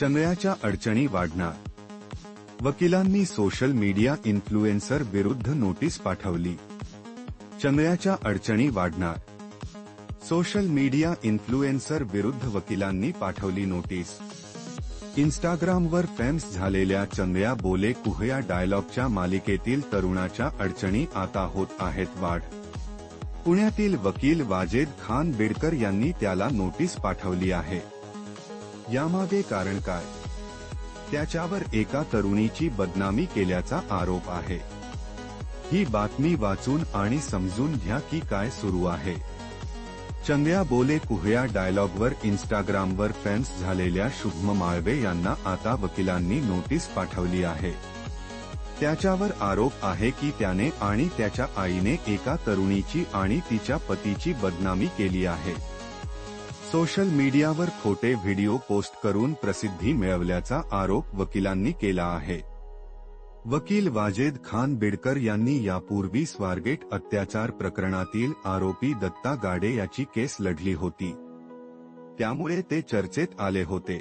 चंद्रयाच्या अडचणी वाढणार. वकिलांनी सोशल मीडिया इन्फ्लुएन्सर विरुद्ध नोटीस पाठवली. चंद्रयाच्या अडचणी वाढणार. सोशल मीडिया इन्फ्लुएन्सर विरुद्ध वकिलांनी पाठवली नोटीस. इन्स्टाग्रामवर फेम्स झालेल्या चंद्रया बोले कुहया डायलॉगच्या मालिकेतील तरुणाच्या अडचणी आता होत आहेत वाढ. पुण्यातील वकील वाजेद खान बिडकर यांनी त्याला नोटीस पाठवली आहे. यामागे कारण काय? त्याच्यावर एका तरुणीची बदनामी केल्याचा आरोप आहे. ही बातमी वाचून आणि समजून घ्या की काय सुरू आहे. चंद्या बोले कुहया डायलॉगवर इन्स्टाग्रामवर फॅन्स झालेल्या शुभम माळवे यांना आता वकिलांनी नोटीस पाठवली आहे. त्याच्यावर आरोप आहे की त्याने आणि त्याच्या आईने एका तरुणीची आणि तिच्या पतीची बदनामी केली आहे. सोशल मीडियावर खोटे व्हिडिओ पोस्ट करून प्रसिद्धी मिळवल्याचा आरोप वकिलांनी केला आहे. वकील वाजेद खान बिडकर यांनी यापूर्वी स्वारगेट अत्याचार प्रकरणातील आरोपी दत्ता गाडे याची केस लढली होती. त्यामुळे ते चर्चेत आले होते.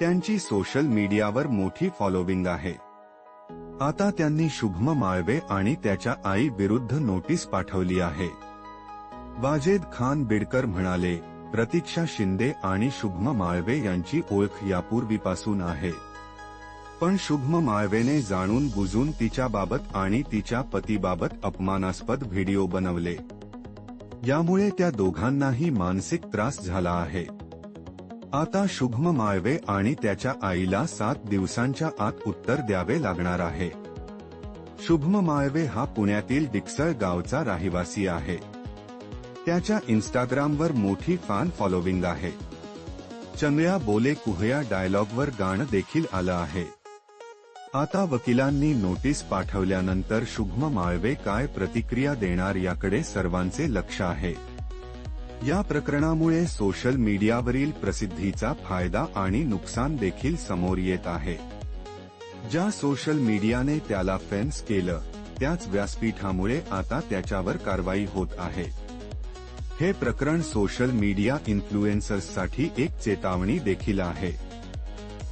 त्यांची सोशल मीडियावर मोठी फॉलोविंग आहे. आता त्यांनी शुभम माळवे आणि त्याच्या आई विरुद्ध नोटीस पाठवली आहे. वाजेद खान बिडकर म्हणाले प्रतीक्षा शिंदे आणि शुभम माळवे यांची ओळख यापूर्वीपासून आहे. पण शुभम माळवेने जाणून बुजून तिच्याबाबत आणि तिच्या पतीबाबत अपमानास्पद व्हिडिओ बनवले. यामुळे त्या दोघांनाही मानसिक त्रास झाला आहे. आता शुभम माळवे आणि त्याच्या आईला सात दिवसांच्या आत उत्तर द्यावे लागणार आहे. शुभम माळवे हा पुण्यातील डिक्सळ गावचा रहिवासी आहे. त्याच्या इन्स्टाग्रामवर मोठी फॅन फॉलोविंग आहे. चंद्रया बोले कुहया डायलॉगवर गाणं देखील आलं आहे. आता वकिलांनी नोटीस पाठवल्यानंतर शुभम माळवे काय प्रतिक्रिया देणार याकडे सर्वांचे लक्ष आहे. या प्रकरणामुळे सोशल मीडियावरील प्रसिद्धीचा फायदा आणि नुकसान देखील समोर येत आहे. ज्या सोशल मीडियाने त्याला फेन्स केलं त्याच व्यासपीठामुळे आता त्याच्यावर कारवाई होत आहे. हे प्रकरण सोशल मीडिया इन्फ्लुएन्सर्ससाठी एक चेतावणी देखील आहे.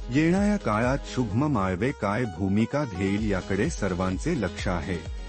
येणाऱ्या काळात शुभम माळवे काय भूमिका घेईल याकडे सर्वांचे लक्ष आहे.